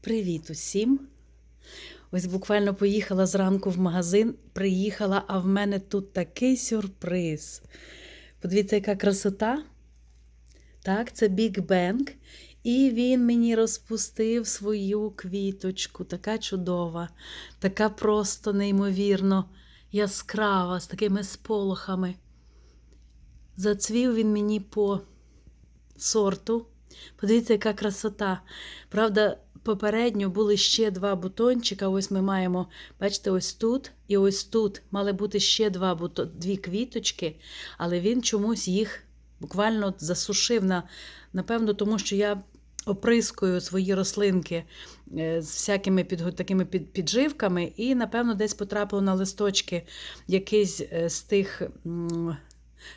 Привіт усім! Ось буквально поїхала зранку в магазин, приїхала, а в мене тут такий сюрприз. Подивіться, яка красота. Так, це Big Bang. І він мені розпустив свою квіточку, така чудова, така просто неймовірно яскрава, з такими сполохами. Зацвів він мені по сорту. Подивіться, яка красота. Правда, попередньо були ще два бутончика. Ось ми маємо, бачите, ось тут і ось тут мали бути ще два буто... дві квіточки, але він чомусь їх буквально засушив. На... Напевно, тому що я оприскую свої рослинки е, з всякими під... такими під... підживками, і, напевно, десь потрапило на листочки якийсь е, з тих.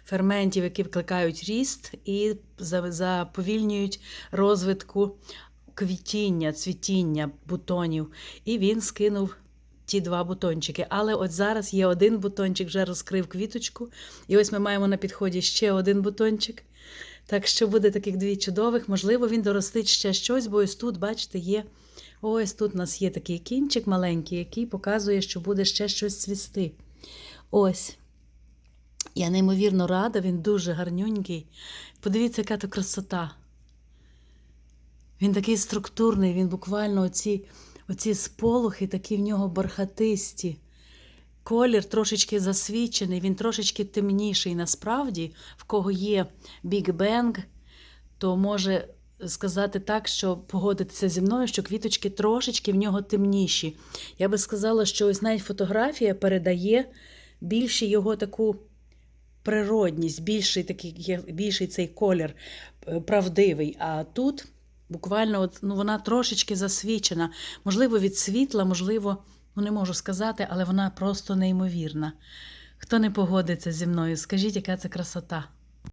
Ферментів, які викликають ріст і заповільнюють розвитку квітіння, цвітіння бутонів. І він скинув ті два бутончики. Але от зараз є один бутончик, вже розкрив квіточку. І ось ми маємо на підході ще один бутончик. Так що буде таких дві чудових. Можливо, він доростить ще щось, бо ось тут, бачите, є. Ось тут у нас є такий кінчик маленький, який показує, що буде ще щось цвісти. Ось. Я неймовірно рада, він дуже гарнюнький. Подивіться, яка то красота. Він такий структурний, він буквально оці, оці сполохи, такі в нього бархатисті. Колір трошечки засвічений, він трошечки темніший. Насправді, в кого є Big Bang, то може сказати так, що погодитися зі мною, що квіточки трошечки в нього темніші. Я би сказала, що ось навіть фотографія передає більше його таку природність, більший такий, більший цей колір е, правдивий. А тут буквально от, ну, вона трошечки засвічена. Можливо, від світла, можливо, ну не можу сказати, але вона просто неймовірна. Хто не погодиться зі мною, скажіть, яка це красота.